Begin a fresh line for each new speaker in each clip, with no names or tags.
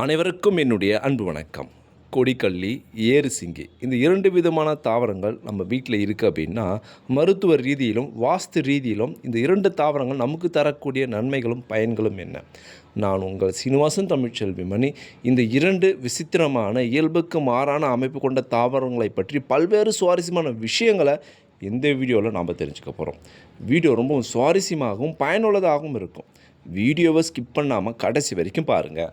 அனைவருக்கும் என்னுடைய அன்பு வணக்கம். கொடிக்கள்ளி ஏறுசிங்கி இந்த இரண்டு விதமான தாவரங்கள் நம்ம வீட்டில் இருக்குது அப்படின்னா மருத்துவ ரீதியிலும் வாஸ்து ரீதியிலும் இந்த இரண்டு தாவரங்கள் நமக்கு தரக்கூடிய நன்மைகளும் பயன்களும் என்ன? நான் உங்கள் சீனிவாசன் தமிழ்ச்செல்வி மணி. இந்த இரண்டு விசித்திரமான இயல்புக்கு மாறான அமைப்பு கொண்ட தாவரங்களை பற்றி பல்வேறு சுவாரஸ்யமான விஷயங்களை இந்த வீடியோவில் நாம் தெரிஞ்சுக்க போகிறோம் வீடியோ ரொம்பவும் சுவாரஸ்யமாகவும் பயனுள்ளதாகவும் இருக்கும். வீடியோவை ஸ்கிப் பண்ணாமல் கடைசி வரைக்கும் பாருங்கள்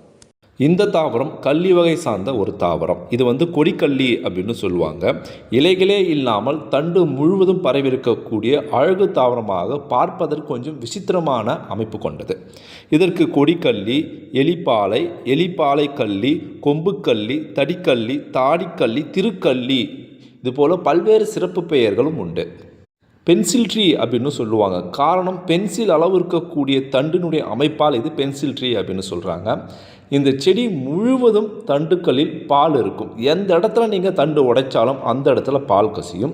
இந்த தாவரம் கள்ளி வகை சார்ந்த ஒரு தாவரம். இது வந்து கொடிக்கள்ளி அப்படின்னு சொல்லுவாங்க. இலைகளே இல்லாமல் தண்டு முழுவதும் பரவியிருக்கக்கூடிய அழகு தாவரமாக பார்ப்பதற்கு கொஞ்சம் விசித்திரமான அமைப்பு கொண்டது. இதற்கு கொடிக்கள்ளி எலிப்பாலை எலிப்பாலை கள்ளி கொம்புக்கள்ளி தடிக்கள்ளி தாடிக்கள்ளி திருக்கள்ளி இதுபோல் பல்வேறு சிறப்பு பெயர்களும் உண்டு. பென்சில் ட்ரீ அப்படின்னு சொல்லுவாங்க. காரணம் பென்சில் அளவு இருக்கக்கூடிய தண்டினுடைய அமைப்பால் இது பென்சில் ட்ரீ அப்படின்னு சொல்கிறாங்க இந்த செடி முழுவதும் தண்டுகளில் பால் இருக்கும். எந்த இடத்துல நீங்கள் தண்டு உடைச்சாலும் அந்த இடத்துல பால் கசியும்.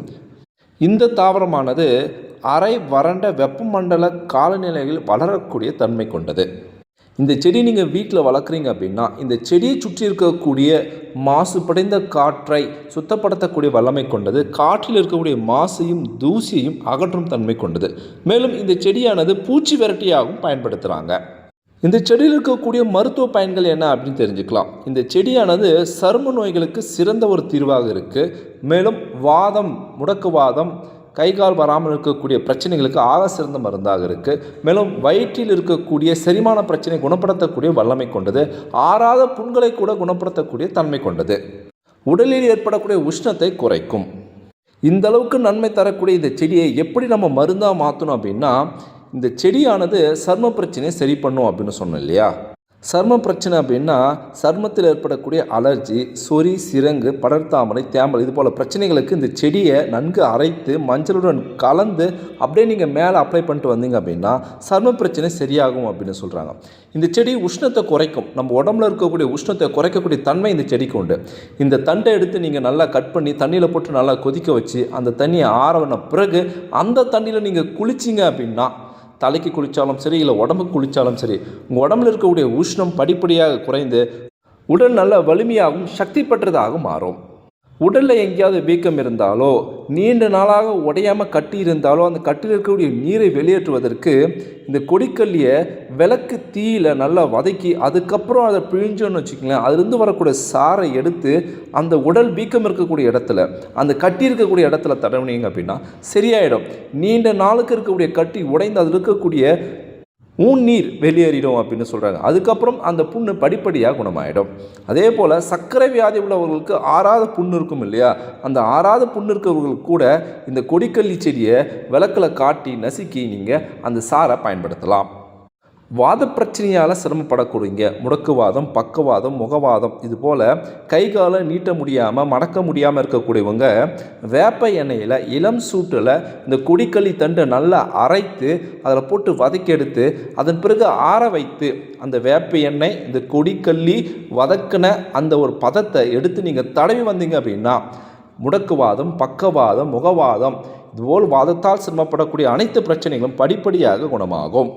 இந்த தாவரமானது அரை வறண்ட வெப்பமண்டல காலநிலையில் வளரக்கூடிய தன்மை கொண்டது. இந்த செடி நீங்கள் வீட்டில் வளர்க்குறீங்க அப்படின்னா இந்த செடியை சுற்றி இருக்கக்கூடிய மாசுபடைந்த காற்றை சுத்தப்படுத்தக்கூடிய வல்லமை கொண்டது காற்றில் இருக்கக்கூடிய மாசையும் தூசியையும் அகற்றும் தன்மை கொண்டது. மேலும் இந்த செடியானது பூச்சி விரட்டியாகவும் பயன்படுத்துகிறாங்க இந்த செடியில் இருக்கக்கூடிய மருத்துவ பயன்கள் என்ன அப்படின்னு தெரிஞ்சுக்கலாம். இந்த செடியானது சரும நோய்களுக்கு சிறந்த ஒரு தீர்வாக இருக்குது மேலும் வாதம் முடக்குவாதம் கை கால் வராமல் இருக்கக்கூடிய பிரச்சனைகளுக்கு ஆக சிறந்த மருந்தாக இருக்குது மேலும் வயிற்றில் இருக்கக்கூடிய செரிமான பிரச்சனை குணப்படுத்தக்கூடிய வல்லமை கொண்டது. ஆறாத புண்களை கூட குணப்படுத்தக்கூடிய தன்மை கொண்டது. உடலில் ஏற்படக்கூடிய உஷ்ணத்தை குறைக்கும். இந்த அளவுக்கு நன்மை தரக்கூடிய இந்த செடியை எப்படி நம்ம மருந்தாக மாற்றணும் அப்படின்னா இந்த செடியானது சர்ம பிரச்சனையை சரி பண்ணும் அப்படின்னு சொன்னோம் இல்லையா? சர்ம பிரச்சனை அப்படின்னா சர்மத்தில் ஏற்படக்கூடிய அலர்ஜி சொறி சிரங்கு படர்தாமரை தேமல் இது போல் பிரச்சனைகளுக்கு இந்த செடியை நன்கு அரைத்து மஞ்சளுடன் கலந்து அப்படியே நீங்கள் மேலே அப்ளை பண்ணிட்டு வந்தீங்க அப்படின்னா சர்ம பிரச்சனை சரியாகும் அப்படின்னு சொல்கிறாங்க இந்த செடி உஷ்ணத்தை குறைக்கும். நம்ம உடம்புல இருக்கக்கூடிய உஷ்ணத்தை குறைக்கக்கூடிய தன்மை இந்த செடிக்கு உண்டு. இந்த தண்டை எடுத்து நீங்கள் நல்லா கட் பண்ணி தண்ணியில் போட்டு நல்லா கொதிக்க வச்சு அந்த தண்ணியை ஆறவன பிறகு அந்த தண்ணியில் நீங்கள் குளிச்சிங்க அப்படின்னா தலைக்கு குளித்தாலும் சரி இல்லை உடம்புக்கு குளித்தாலும் சரி உங்கள் உடம்புல இருக்கக்கூடிய உஷ்ணம் படிப்படியாக குறைந்து உடல் நல்ல வலிமையாகவும் சக்தி பெற்றதாகவும் மாறும். உடலில் எங்கேயாவது வீக்கம் இருந்தாலோ நீண்ட நாளாக உடையாமல் கட்டி இருந்தாலோ அந்த கட்டில் இருக்கக்கூடிய நீரை வெளியேற்றுவதற்கு இந்த கொடிக்கல்லியை விளக்கு தீயில் நல்லா வதக்கி அதுக்கப்புறம் அதை பிழிஞ்சோன்னு வச்சுக்கோங்களேன் அதுலேருந்து வரக்கூடிய சாறை எடுத்து அந்த உடல் வீக்கம் இருக்கக்கூடிய இடத்துல அந்த கட்டி இருக்கக்கூடிய இடத்துல தடவுனீங்க அப்படின்னா சரியாயிடும். நீண்ட நாளுக்கு இருக்கக்கூடிய கட்டி உடைந்து அதில் இருக்கக்கூடிய ஊன் நீர் வெளியேறிடும் அப்படின்னு சொல்கிறாங்க அதுக்கப்புறம் அந்த புண்ணு படிப்படியாக குணமாயிடும். அதே போல் சர்க்கரை வியாதி உள்ளவர்களுக்கு ஆறாத புண்ணு இருக்கும் இல்லையா? அந்த ஆறாத புண்ணு இருக்கிறவர்களுக்கு கூட இந்த கொடிக்கல்லி செடியை விளக்கில் காட்டி நசுக்கி நீங்கள் அந்த சாரை பயன்படுத்தலாம். வாத பிரச்சனையால் சிரமப்படக்கூடியங்க முடக்குவாதம் பக்கவாதம் முகவாதம் இது போல் கை காலை நீட்ட முடியாமல் மடக்க முடியாமல் இருக்கக்கூடியவங்க வேப்ப எண்ணெயில் இளம் சூட்டில் இந்த கொடிக்களி தண்டை நல்லா அரைத்து அதில் போட்டு வதக்கி எடுத்து அதன் பிறகு ஆற வைத்து அந்த வேப்ப எண்ணெய் இந்த கொடிக்கல்லி வதக்கின அந்த ஒரு பதத்தை எடுத்து நீங்கள் தடவி வந்தீங்க அப்படின்னா முடக்குவாதம் பக்கவாதம் முகவாதம் இதுபோல் வாதத்தால் சிரமப்படக்கூடிய அனைத்து பிரச்சனைகளும் படிப்படியாக குணமாகும்.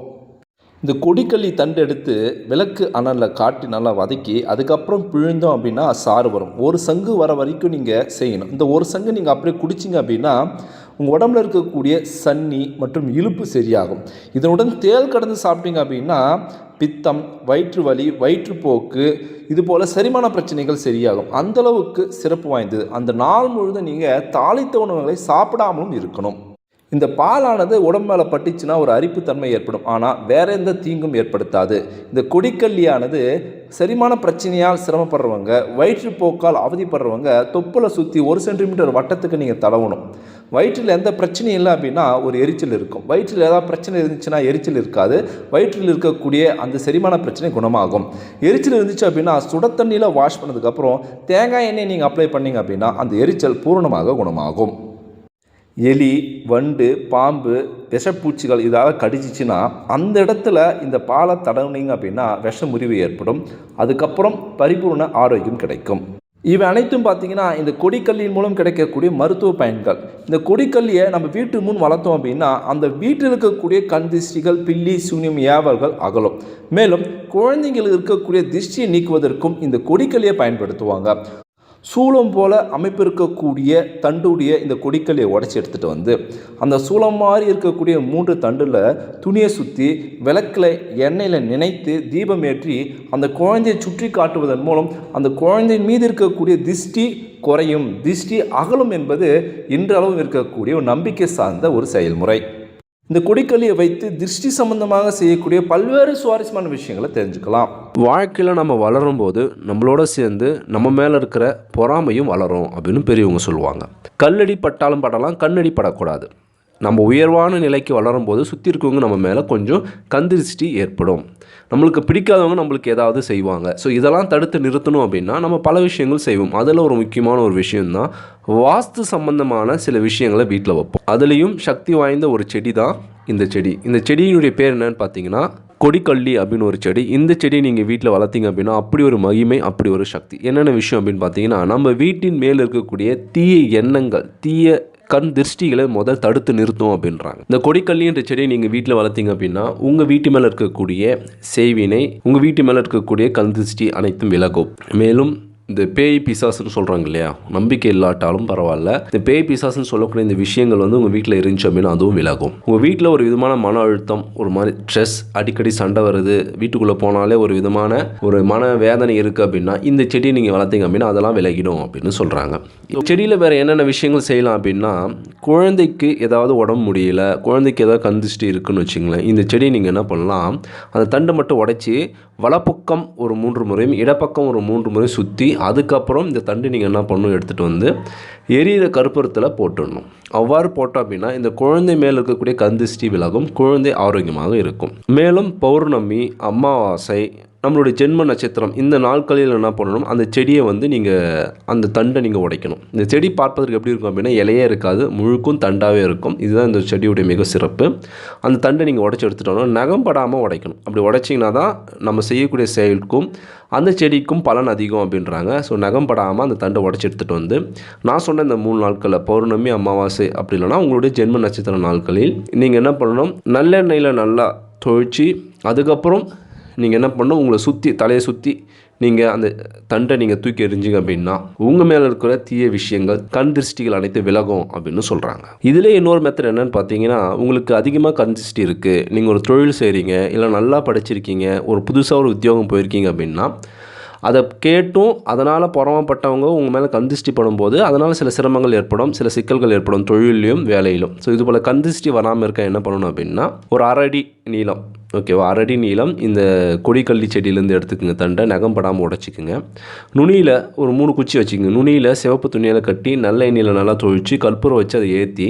இந்த கொடிக்கல்லி தண்டு எடுத்து விளக்கு அனலில் காட்டி நல்லா வதக்கி அதுக்கப்புறம் பிழிந்தோம் அப்படின்னா சாறு வரும். ஒரு சங்கு வர வரைக்கும் நீங்கள் செய்யணும். இந்த ஒரு சங்கு நீங்கள் அப்படியே குடிச்சிங்க அப்படின்னா உங்கள் உடம்புல இருக்கக்கூடிய சன்னி மற்றும் இழுப்பு சரியாகும். இதனுடன் தேல் கடந்து சாப்பிட்டீங்க அப்படின்னா பித்தம் வயிற்று வலி வயிற்றுப்போக்கு இது போல் செரிமான பிரச்சனைகள் சரியாகும். அந்தளவுக்கு சிறப்பு வாய்ந்தது. அந்த நாள் முழுதும் நீங்கள் தாளித்த உணவுகளை சாப்பிடாமலும் இருக்கணும். இந்த பாலானது உடம்பு மேலே பட்டுச்சுன்னா ஒரு அரிப்புத்தன்மை ஏற்படும். ஆனால் வேற எந்த தீங்கும் ஏற்படுத்தாது. இந்த கொடிக்கல்லியானது செரிமான பிரச்சனையால் சிரமப்படுறவங்க வயிற்றுப்போக்கால் அவதிப்படுறவங்க தொப்பில் சுற்றி ஒரு சென்டிமீட்டர் வட்டத்துக்கு நீங்கள் தடவணும். வயிற்றில் எந்த பிரச்சனையும் இல்லை அப்படின்னா ஒரு எரிச்சல் இருக்கும். வயிற்றில் ஏதாவது பிரச்சனை இருந்துச்சுன்னா எரிச்சல் இருக்காது. வயிற்றில் இருக்கக்கூடிய அந்த செரிமான பிரச்சனை குணமாகும். எரிச்சல் இருந்துச்சு அப்படின்னா சுட தண்ணியில் வாஷ் பண்ணதுக்கப்புறம் தேங்காய் எண்ணெய் நீங்கள் அப்ளை பண்ணீங்க அப்படின்னா அந்த எரிச்சல் பூரணமாக குணமாகும். எலி வண்டு பாம்பு விஷப்பூச்சிகள் இதால் கடிச்சிச்சின்னா அந்த இடத்துல இந்த பாலை தடவுனீங்க அப்படின்னா விஷ முறிவு ஏற்படும். அதுக்கப்புறம் பரிபூர்ண ஆரோக்கியம் கிடைக்கும். இவை அனைத்தும் பார்த்தீங்கன்னா இந்த கொடிக்கல்லின் மூலம் கிடைக்கக்கூடிய மருத்துவ பயன்கள். இந்த கொடிக்கல்லியை நம்ம வீட்டு முன் வளர்த்தோம் அப்படின்னா அந்த வீட்டில் இருக்கக்கூடிய கண் திஷ்டிகள் பில்லி சூன்யம் ஏவல்கள் அகலும். மேலும் குழந்தைங்களுக்கு இருக்கக்கூடிய திஷ்டியை நீக்குவதற்கும் இந்த கொடிக்கல்லியை பயன்படுத்துவாங்க. சூளம் போல் அமைப்பு இருக்கக்கூடிய தண்டுடைய இந்த கொடிக்கல்லியை உடச்சி எடுத்துகிட்டு வந்து அந்த சூளம் மாதிரி இருக்கக்கூடிய மூன்று தண்டில் துணியை சுற்றி விளக்கில் எண்ணெயில் நினைத்து தீபம் ஏற்றி அந்த குழந்தையை சுற்றி காட்டுவதன் மூலம் அந்த குழந்தையின் மீது இருக்கக்கூடிய திஷ்டி குறையும். திஷ்டி அகலும் என்பது இன்றளவும் இருக்கக்கூடிய ஒரு நம்பிக்கை சார்ந்த ஒரு செயல்முறை. இந்த கொடிக்கல்லியை வைத்து திருஷ்டி சம்பந்தமாக செய்யக்கூடிய பல்வேறு சுவாரஸ்யமான விஷயங்களை தெரிஞ்சுக்கலாம்.
வாழ்க்கையில் நம்ம வளரும் போது நம்மளோட சேர்ந்து நம்ம மேலே இருக்கிற பொறாமையும் வளரும் அப்படின்னு பெரியவங்க சொல்லுவாங்க. கல்லடி பட்டாலும் படலாம் கண்ணடி படக்கூடாது. நம்ம உயர்வான நிலைக்கு வளரும்போது சுற்றி இருக்கவங்க நம்ம மேலே கொஞ்சம் கந்திருஷ்டி ஏற்படும். நம்மளுக்கு பிடிக்காதவங்க நம்மளுக்கு ஏதாவது செய்வாங்க. ஸோ இதெல்லாம் தடுத்து நிறுத்தணும் அப்படின்னா நம்ம பல விஷயங்கள் செய்வோம். அதில் ஒரு முக்கியமான ஒரு விஷயம்தான் வாஸ்து சம்பந்தமான சில விஷயங்களை வீட்டில் வைப்போம். அதுலேயும் சக்தி வாய்ந்த ஒரு செடி தான் இந்த செடி. இந்த செடியினுடைய பேர் என்னன்னு பார்த்தீங்கன்னா கொடிக்கள்ளி அப்படின்னு ஒரு செடி. இந்த செடியை நீங்கள் வீட்டில் வளர்த்தீங்க அப்படின்னா அப்படி ஒரு மகிமை அப்படி ஒரு சக்தி. என்னென்ன விஷயம் அப்படின்னு பார்த்தீங்கன்னா நம்ம வீட்டின் மேல் இருக்கக்கூடிய தீய எண்ணங்கள் தீய கண் திருஷ்டிகளை முதல் தடுத்து நிறுத்தும் அப்படின்றாங்க. இந்த கொடிக்கல்லின்ற செடியை நீங்கள் வீட்டில் வளர்த்தீங்க அப்படின்னா உங்கள் வீட்டு மேலே இருக்கக்கூடிய சேவினை உங்கள் வீட்டு மேலே இருக்கக்கூடிய கண் திருஷ்டி அனைத்தும் விலகும். மேலும் இந்த பேய் பிசாசுன்னு சொல்கிறாங்க இல்லையா? நம்பிக்கை இல்லாட்டாலும் பரவாயில்ல. இந்த பேய் பிசாசுன்னு சொல்லக்கூடிய இந்த விஷயங்கள் வந்து உங்கள் வீட்டில் இருந்துச்சு அப்படின்னா அதுவும் விலகும். உங்கள் வீட்டில் ஒரு விதமான மன அழுத்தம் ஒரு மாதிரி ஸ்ட்ரெஸ் அடிக்கடி சண்டை வருது வீட்டுக்குள்ளே போனாலே ஒரு விதமான ஒரு மன வேதனை இருக்குது அப்படின்னா இந்த செடியை நீங்கள் வளர்த்தீங்க அப்படின்னா அதெல்லாம் விலகிடும் அப்படின்னு சொல்கிறாங்க செடியில் வேறு என்னென்ன விஷயங்கள் செய்யலாம் அப்படின்னா குழந்தைக்கு ஏதாவது உடம்பு முடியல குழந்தைக்கு ஏதாவது கந்திச்சுட்டு இருக்குன்னு வச்சுங்களேன் இந்த செடியை நீங்கள் என்ன பண்ணலாம் அந்த தண்டை மட்டும் உடைச்சி வலப்பக்கம் ஒரு மூன்று முறையும் இடப்பக்கம் ஒரு மூன்று முறை சுற்றி அதுக்கப்புறம் இந்த தண்டு நீங்கள் என்ன பண்ணணும் எடுத்துகிட்டு வந்து எரியிற கற்பூரத்தில் போட்டுடணும். அவ்வாறு போட்டோம் அப்படின்னா இந்த குழந்தை மேல் இருக்கக்கூடிய கந்திஷ்டி விலகும் குழந்தை ஆரோக்கியமாக இருக்கும். மேலும் பௌர்ணமி அமாவாசை நம்மளுடைய ஜென்ம நட்சத்திரம் இந்த நாட்களில் என்ன பண்ணணும்? அந்த செடியை வந்து நீங்கள் அந்த தண்டை நீங்கள் உடைக்கணும். இந்த செடி பார்ப்பதற்கு எப்படி இருக்கும் அப்படின்னா இலையே இருக்காது முழுக்கும் தண்டாகவே இருக்கும். இதுதான் இந்த செடியுடைய மிக சிறப்பு. அந்த தண்டை நீங்கள் உடச்சி எடுத்துட்டோம்னா நகம் படாமல் உடைக்கணும். அப்படி உடைச்சிங்கன்னா தான் நம்ம செய்யக்கூடிய செயலுக்கும் அந்த செடிக்கும் பலன் அதிகம் அப்படின்றாங்க. ஸோ நகம் படாமல் அந்த தண்டை உடச்சி எடுத்துகிட்டு வந்து நான் சொன்ன இந்த மூணு நாட்களில் பௌர்ணமி அமாவாசை அப்படி இல்லைன்னா உங்களுடைய ஜென்ம நட்சத்திர நாட்களில் நீங்கள் என்ன பண்ணணும்? நல்லெண்ணெயில் நல்லா தொழிச்சு அதுக்கப்புறம் நீங்கள் என்ன பண்ணணும் உங்களை சுற்றி தலையை சுற்றி நீங்கள் அந்த தண்டை நீங்கள் தூக்கி எறிஞ்சிங்க அப்படின்னா உங்கள் மேலே இருக்கிற தீய விஷயங்கள் கண் திருஷ்டிகள் அனைத்து விலகும் அப்படின்னு சொல்கிறாங்க இதிலே இன்னொரு மெத்தட் என்னென்னு பார்த்தீங்கன்னா உங்களுக்கு அதிகமாக கண் திருஷ்டி இருக்குது நீங்கள் ஒரு தொழில் செய்கிறீங்க இல்லை நல்லா படிச்சிருக்கீங்க ஒரு புதுசாக ஒரு உத்தியோகம் போயிருக்கீங்க அப்படின்னா அதை கேட்டும் அதனால் புறமப்பட்டவங்க உங்கள் மேலே கந்திஷ்டி படும்போது அதனால் சில சிரமங்கள் ஏற்படும் சில சிக்கல்கள் ஏற்படும் தொழிலையும் வேலையிலும். ஸோ இது போல் கந்திஷ்டி வராமல் இருக்க என்ன பண்ணணும் அப்படின்னா ஒரு அரடி நீளம் ஓகேவா அரடி நீளம் இந்த கொடிக்கல்லி செடியிலேருந்து எடுத்துக்கோங்க தண்டை நகம் படாமல் உடச்சிக்கோங்க. நுனியில் ஒரு மூணு குச்சி வச்சுக்கோங்க. நுனியில் சிவப்பு துணியில் கட்டி நல்ல எண்ணெயில் நல்லா தொழிச்சு கற்பூரம் வச்சு அதை ஏற்றி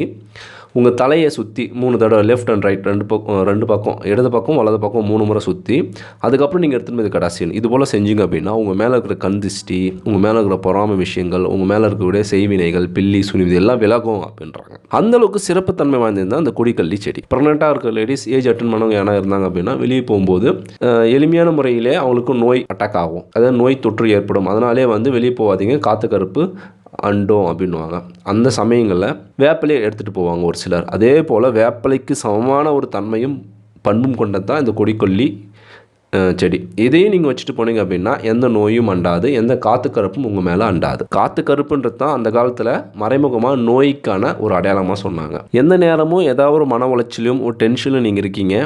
உங்கள் தலையை சுற்றி மூணு தடவை லெஃப்ட் அண்ட் ரைட் ரெண்டு பக்கம் ரெண்டு பக்கம் இடது பக்கம் வலது பக்கம் மூணு முறை சுற்றி அதுக்கப்புறம் நீங்கள் எடுத்துகிட்டு போய் கடாசியன் இது போல் செஞ்சீங்க அப்படின்னா உங்கள் மேலே இருக்கிற கந்திஷ்டி உங்கள் மேலே இருக்கிற பொறாமை விஷயங்கள் உங்கள் மேலே இருக்கக்கூடிய செய்வினைகள் பில்லி சுனி இது எல்லாம் விலகும் அப்படின்றாங்க. அந்தளவுக்கு சிறப்புத்தன்மை வாய்ந்திருந்தால் அந்த கொடிக்கல்லி செடி. ப்ரெக்னெண்ட்டாக இருக்கிற லேடிஸ் ஏஜ் அட்டன் பண்ணவங்க யாரா இருந்தாங்க அப்படின்னா வெளியே போகும்போது எளிமையான முறையிலே அவங்களுக்கு நோய் அட்டாக் ஆகும். அதாவது நோய் தொற்று ஏற்படும். அதனாலே வந்து வெளியே போகாதீங்க. காற்று கருப்பு அண்டோம் அப்படின்வாங்க அந்த சமயங்களில் வேப்பிலையை எடுத்துகிட்டு போவாங்க ஒரு சிலர். அதே போல் வேப்பிலைக்கு சமமான ஒரு தன்மையும் பண்பும் கொண்டது தான் இந்த கொடிக்கொல்லி செடி. இதையும் நீங்கள் வச்சுட்டு போனீங்க அப்படின்னா எந்த நோயும் அண்டாது எந்த காற்று கருப்பும் உங்கள் மேலே அண்டாது. காற்று கருப்புன்றது தான் அந்த காலத்தில் மறைமுகமாக நோய்க்கான ஒரு அடையாளமாக சொன்னாங்க. எந்த நேரமும் ஏதாவது ஒரு மன உளைச்சலையும் ஒரு டென்ஷனில் நீங்கள் இருக்கீங்க.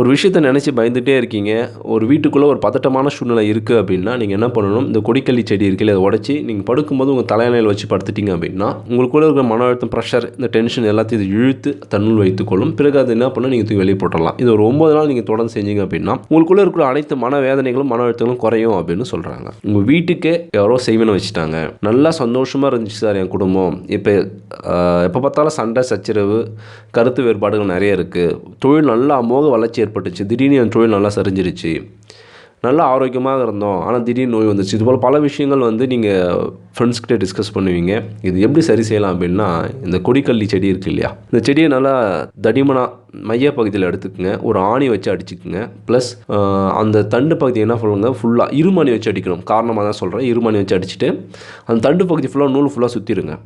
ஒரு விஷயத்தை நினச்சி பயந்துகிட்டே இருக்கீங்க. ஒரு வீட்டுக்குள்ளே ஒரு பதட்டமான சூழ்நிலை இருக்குது அப்படின்னா நீங்கள் என்ன பண்ணணும்? இந்த கொடிக்கல்லி செடி இருக்குல்ல அதை உடச்சி நீங்கள் படுக்கும்போது உங்கள் தலையணையில் வச்சு படுத்துட்டீங்க அப்படின்னா உங்களுக்குள்ளே இருக்கிற மன அழுத்தம் ப்ரெஷர் இந்த டென்ஷன் எல்லாத்தையும் இது இழுத்து தன்னுள் வைத்துக்கொள்ளும். பிறகு அது என்ன பண்ண நீங்கள் தூக்கி வெளியே போட்டுடலாம். இது ஒரு ஒம்பது நாள் நீங்கள் தொடர்ந்து செஞ்சீங்க அப்படின்னா உங்களுக்குள்ளே இருக்கிற அனைத்து மன வேதனைகளும் மன அழுத்தங்களும் குறையும் அப்படின்னு சொல்கிறாங்க உங்கள் வீட்டுக்கே யாரோ செய்வனை வச்சுட்டாங்க. நல்லா சந்தோஷமாக இருந்துச்சு சார் என் குடும்பம். இப்போ எப்போ பார்த்தாலும் சண்டை சச்சரவு கருத்து வேறுபாடுகள் நிறைய இருக்குது தொழில் நல்லா அமோக வளர்ச்சி ஏற்பட்டுச்சு. திடீர்னு என் தொழில் நல்லா சரிஞ்சிருச்சு. நல்லா ஆரோக்கியமாக இருந்தோம். ஆனால் திடீர்னு நோய் வந்துச்சு இது போல் பல விஷயங்கள் வந்து நீங்கள் ஃப்ரெண்ட்ஸ்கிட்ட டிஸ்கஸ் பண்ணுவீங்க. இது எப்படி சரி செய்யலாம் அப்படின்னா இந்த கொடிக்கல்லி செடி இருக்குது இல்லையா? இந்த செடியை நல்லா தடிமனாக மைய பகுதியில் எடுத்துக்கங்க. ஒரு ஆணி வச்சு அடிச்சுக்குங்க. ப்ளஸ் அந்த தண்டு பகுதி என்ன சொல்லுங்க ஃபுல்லாக இருமணி வச்சு அடிக்கணும். காரணமாக தான் சொல்கிறேன் இருமணி வச்சு அடிச்சுட்டு அந்த தண்டு பகுதி ஃபுல்லாக நூல் ஃபுல்லாக சுற்றிடுங்க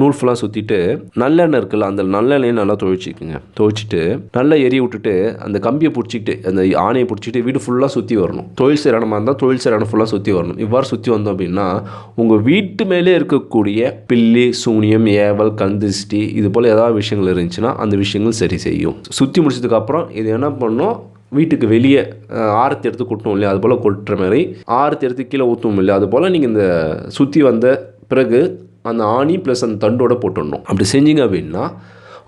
நூல் ஃபுல்லாக சுற்றிட்டு நல்லெண்ணெய் இருக்குல்ல அந்த நல்லெண்ணெயை நல்லா துவைச்சிக்குங்க துவைச்சிட்டு நல்லா எரி விட்டுட்டு அந்த கம்பியை பிடிச்சிக்கிட்டு அந்த ஆணையை பிடிச்சிட்டு வீடு ஃபுல்லாக சுற்றி வரணும். தொழில் சேரணமாக இருந்தால் தொழில் சேரணம் ஃபுல்லாக சுற்றி வரணும். இவ்வாறு சுற்றி வந்தோம் அப்படின்னா உங்கள் வீட்டு மேலே இருக்கக்கூடிய பில்லி சூனியம் ஏவல் கந்திஷ்டி இது போல் ஏதாவது விஷயங்கள் இருந்துச்சுன்னா அந்த விஷயங்கள் சரி செய்யும். சுற்றி முடிச்சதுக்கப்புறம் இது என்ன பண்ணும்? வீட்டுக்கு வெளியே ஆரத்தி எடுத்து கொட்டணும் இல்லையா? அது போல் கொட்டுற மாதிரி ஆரத்தி எடுத்து கீழே ஊற்றணும் இல்லையா? அது போல் நீங்கள் இந்த சுற்றி வந்த பிறகு அந்த ஆணி ப்ளஸ் அந்த தண்டோட போட்டுடணும். அப்படி செஞ்சீங்க அப்படின்னா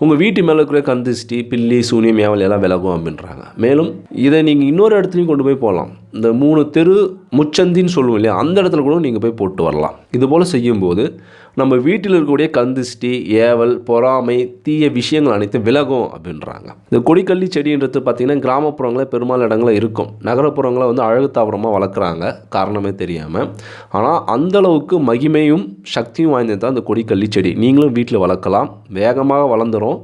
உங்கள் வீட்டு மேலே இருக்கிற கந்திஷ்டி பில்லி சூனியம் ஏவல் எல்லாம் விலகும் அப்படின்றாங்க. மேலும் இதை நீங்கள் இன்னொரு இடத்துலையும் கொண்டு போய் போகலாம் இந்த மூணு தெரு முச்சந்தின்னு சொல்லுவோம் இல்லையா? அந்த இடத்துல கூட நீங்கள் போய் போட்டு வரலாம். இது போல் செய்யும்போது நம்ம வீட்டில் இருக்கக்கூடிய கந்திஷ்டி ஏவல் பொறாமை தீய விஷயங்கள் அனைத்தும் விலகும் அப்படின்றாங்க. இந்த கொடிக்கல்லி செடின்றது பார்த்திங்கன்னா கிராமப்புறங்களில் பெரும்பாலும் இடங்களில் இருக்கும். நகரப்புறங்களை வந்து அழகு தாவரமாக வளர்க்குறாங்க. காரணமே தெரியாமல் ஆனால் அந்த அளவுக்கு மகிமையும் சக்தியும் வாய்ந்தது தான் இந்த கொடிக்கல்லி செடி. நீங்களும் வீட்டில் வளர்க்கலாம். வேகமாக வளர்ந்துரும்.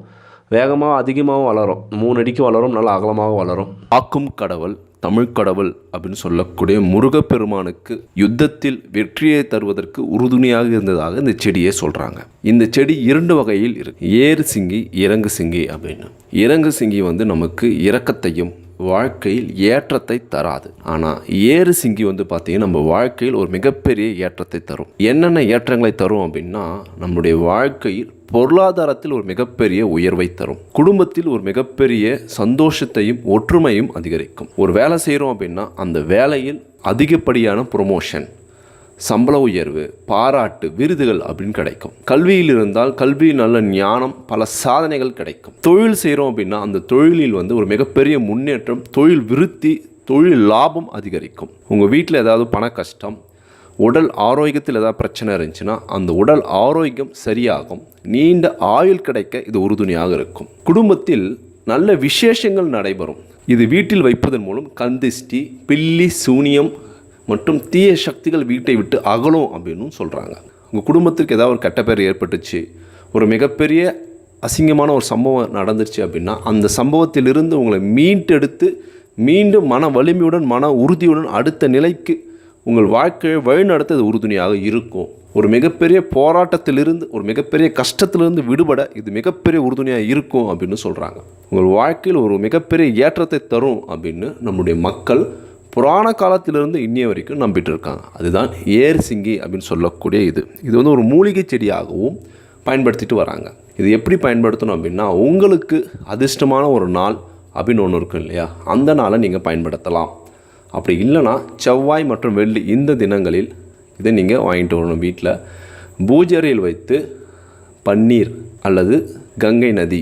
வேகமாக அதிகமாகவும் வளரும். மூணு அடிக்கு வளரும். நல்லா அகலமாக வளரும்.
ஆக்கும் கடவுள். தமிழ்க்கடவுள் அப்படின்னு சொல்லக்கூடிய முருகப்பெருமானுக்கு யுத்தத்தில் வெற்றியை தருவதற்கு உறுதுணையாக இருந்ததாக இந்த செடியை சொல்கிறாங்க இந்த செடி இரண்டு வகையில் இருக்கு. ஏறு சிங்கி இறங்கு சிங்கி அப்படின்னு. இறங்கு சிங்கி வந்து நமக்கு இரக்கத்தையும் வாழ்க்கையில் ஏற்றத்தை தராது. ஆனால் ஏறு சிங்கி வந்து பார்த்தீங்கன்னா நம்ம வாழ்க்கையில் ஒரு மிகப்பெரிய ஏற்றத்தை தரும். என்னென்ன ஏற்றங்களை தரும் அப்படின்னா நம்முடைய வாழ்க்கையில் பொருளாதாரத்தில் ஒரு மிகப்பெரிய உயர்வை தரும். குடும்பத்தில் ஒரு மிகப்பெரிய சந்தோஷத்தையும் ஒற்றுமையும் அதிகரிக்கும். ஒரு வேலை செய்கிறோம் அப்படின்னா அந்த வேலையில் அதிகப்படியான ப்ரொமோஷன் சம்பள உயர்வு பாராட்டு விருதுகள் அப்படின்னு கிடைக்கும். கல்வியில் இருந்தால் கல்வியில் நல்ல ஞானம் பல சாதனைகள் கிடைக்கும். தொழில் செய்கிறோம் அப்படின்னா அந்த தொழிலில் வந்து ஒரு மிகப்பெரிய முன்னேற்றம் தொழில் விருத்தி தொழில் லாபம் அதிகரிக்கும். உங்கள் வீட்டில் ஏதாவது பண கஷ்டம் உடல் ஆரோக்கியத்தில் ஏதாவது பிரச்சனை இருந்துச்சுன்னா அந்த உடல் ஆரோக்கியம் சரியாகும். நீண்ட ஆயுள் கிடைக்க இது உறுதுணையாக இருக்கும். குடும்பத்தில் நல்ல விசேஷங்கள் நடைபெறும். இது வீட்டில் வைப்பதன் மூலம் கந்திஷ்டி பில்லி சூனியம் மற்றும் தீய சக்திகள் வீட்டை விட்டு அகலும் அப்படின்னு சொல்கிறாங்க உங்கள் குடும்பத்திற்கு ஏதாவது ஒரு கெட்ட பேர் ஏற்பட்டுச்சு ஒரு மிகப்பெரிய அசிங்கமான ஒரு சம்பவம் நடந்துருச்சு அப்படின்னா அந்த சம்பவத்திலிருந்து உங்களை மீட்டெடுத்து மீண்டும் மன வலிமையுடன் மன உறுதியுடன் அடுத்த நிலைக்கு உங்கள் வாழ்க்கையை வழிநடத்த உறுதுணையாக இருக்கும். ஒரு மிகப்பெரிய போராட்டத்திலிருந்து ஒரு மிகப்பெரிய கஷ்டத்திலிருந்து விடுபட இது மிகப்பெரிய உறுதுணையாக இருக்கும் அப்படின்னு சொல்கிறாங்க உங்கள் வாழ்க்கையில் ஒரு மிகப்பெரிய ஏற்றத்தை தரும் அப்படின்னு நம்முடைய மக்கள் புராண காலத்திலிருந்து இன்னைய வரைக்கும் நம்பிட்டு இருக்காங்க அதுதான் ஏர் சிங்கி அப்படின்னு சொல்லக்கூடிய இது. இது வந்து ஒரு மூலிகை செடியாகவும் பயன்படுத்திட்டு வராங்க. இது எப்படி பயன்படுத்தணும் அப்படின்னா உங்களுக்கு அதிர்ஷ்டமான ஒரு நாள் அப்படின்னு ஒன்று இருக்கும் இல்லையா? அந்த நாளை நீங்கள் பயன்படுத்தலாம். அப்படி இல்லைன்னா செவ்வாய் மற்றும் வெள்ளி இந்த தினங்களில் இதை நீங்கள் வாங்கிட்டு வரணும் வீட்டில் பூஜரையில் வைத்து பன்னீர் அல்லது கங்கை நதி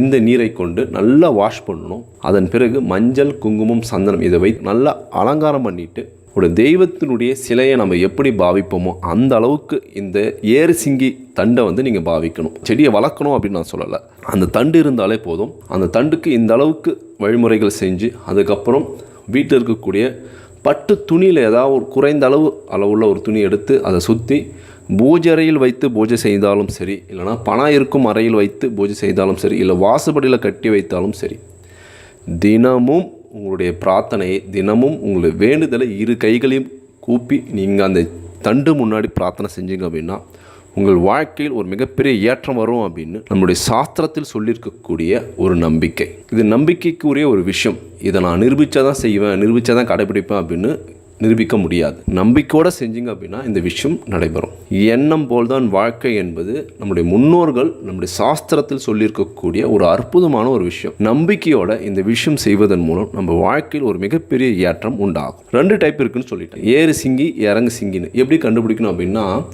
இந்த நீரை கொண்டு நல்லா வாஷ் பண்ணணும். அதன் பிறகு மஞ்சள் குங்குமம் சந்தனம் இதை வைத்து நல்லா அலங்காரம் பண்ணிட்டு ஒரு தெய்வத்தினுடைய சிலையை நம்ம எப்படி பாவிப்போமோ அந்த அளவுக்கு இந்த ஏறு சிங்கி தண்டை வந்து நீங்கள் பாவிக்கணும். செடியை வளர்க்கணும் அப்படின்னு நான் சொல்லலை. அந்த தண்டு இருந்தாலே போதும். அந்த தண்டுக்கு இந்த அளவுக்கு வழிமுறைகள் செஞ்சு அதுக்கப்புறம் வீட்டில் இருக்கக்கூடிய பட்டு துணியில் ஏதாவது ஒரு குறைந்த அளவு அளவுள்ள ஒரு துணி எடுத்து அதை சுற்றி பூஜை அறையில் வைத்து பூஜை செய்தாலும் சரி இல்லைனா பணம் இருக்கும் அறையில் வைத்து பூஜை செய்தாலும் சரி இல்லை வாசுபடியில் கட்டி வைத்தாலும் சரி தினமும் உங்களுடைய பிரார்த்தனையை தினமும் உங்களுடைய வேண்டுதலை இரு கைகளையும் கூப்பி நீங்கள் அந்த தண்டு முன்னாடி பிரார்த்தனை செஞ்சீங்க அப்படின்னா உங்கள் வாழ்க்கையில் ஒரு மிகப்பெரிய ஏற்றம் வரும் அப்படின்னு நம்முடைய சாஸ்திரத்தில் சொல்லியிருக்கக்கூடிய ஒரு நம்பிக்கை. இது நம்பிக்கைக்குரிய ஒரு விஷயம். இதை நான் நிரூபித்தா தான் செய்வேன் நிரூபித்தா தான் கடைபிடிப்பேன் அப்படின்னு நிரூபிக்க முடியாது. நம்பிக்கையோடு செஞ்சீங்க அப்படின்னா இந்த விஷயம் நடைபெறும். எண்ணம் போல்தான் வாழ்க்கை என்பது நம்முடைய முன்னோர்கள் நம்முடைய சாஸ்திரத்தில் சொல்லியிருக்கக்கூடிய ஒரு அற்புதமான ஒரு விஷயம். நம்பிக்கையோட இந்த விஷயம் செய்வதன் மூலம் நம்ம வாழ்க்கையில் ஒரு மிகப்பெரிய ஏற்றம் உண்டாகும். ரெண்டு டைப் இருக்குன்னு சொல்லிட்டேன். ஏறு சிங்கி இறங்கு சிங்கின்னு. எப்படி கண்டுபிடிக்கணும் அப்படின்னா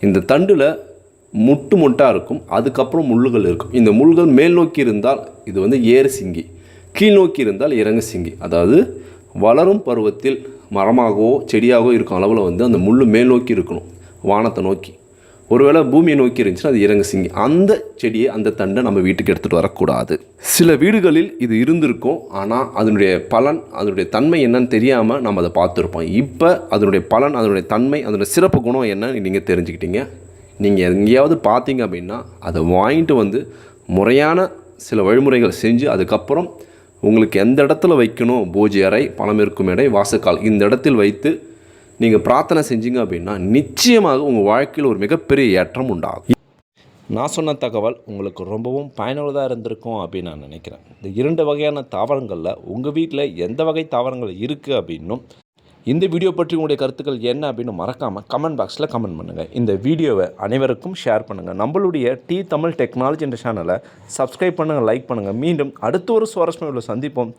இந்த தண்டில் முட்டு முட்டாக இருக்கும் அதுக்கப்புறம் முள்ளுகள் இருக்கும். இந்த முள்கள் மேல் நோக்கி இருந்தால் இது வந்து ஏறு சிங்கி கீழ் நோக்கி இருந்தால் இறங்கு சிங்கி. அதாவது வளரும் பருவத்தில் மரமாகவோ செடியாகவோ இருக்கும் அளவில் வந்து அந்த முள் மேல் நோக்கி இருக்கணும் வானத்தை நோக்கி. ஒருவேளை பூமியை நோக்கி இருந்துச்சுன்னா அது இறங்கு சிங்கி. அந்த செடியை அந்த தண்டை நம்ம வீட்டுக்கு எடுத்துகிட்டு வரக்கூடாது. சில வீடுகளில் இது இருந்திருக்கும் ஆனால் அதனுடைய பலன் அதனுடைய தன்மை என்னன்னு தெரியாமல் நம்ம அதை பார்த்துருப்போம். இப்போ அதனுடைய பலன் அதனுடைய தன்மை அதனுடைய சிறப்பு குணம் என்னன்னு நீங்கள் தெரிஞ்சுக்கிட்டீங்க. நீங்கள் எங்கேயாவது பார்த்தீங்க அப்படின்னா அதை வாங்கிட்டு வந்து முறையான சில வழிமுறைகள் செஞ்சு அதுக்கப்புறம் உங்களுக்கு எந்த இடத்துல வைக்கணும்? பூஜை அறை பணம் இருக்கும் இடை வாசக்கால். இந்த இடத்தில் வைத்து நீங்கள் பிரார்த்தனை செஞ்சீங்க அப்படின்னா நிச்சயமாக உங்கள் வாழ்க்கையில் ஒரு மிகப்பெரிய ஏற்றம் உண்டாகும்.
நான் சொன்ன தகவல் உங்களுக்கு ரொம்பவும் பயனுள்ளதாக இருந்திருக்கும் அப்படின்னு நான் நினைக்கிறேன். இந்த இரண்டு வகையான தாவரங்களில் உங்கள் வீட்டில் எந்த வகை தாவரங்கள் இருக்குது அப்படின்னும் இந்த வீடியோ பற்றி உங்களுடைய கருத்துக்கள் என்ன அப்படின்னு மறக்காமல் கமெண்ட் பாக்ஸில் கமெண்ட் பண்ணுங்கள் இந்த வீடியோவை அனைவருக்கும் ஷேர் பண்ணுங்கள் நம்மளுடைய டி தமிழ் டெக்னாலஜி என்ற சேனலை சப்ஸ்கிரைப் பண்ணுங்கள் லைக் பண்ணுங்கள் மீண்டும் அடுத்த ஒரு சுவாரஸ்யமான சந்திப்போம்.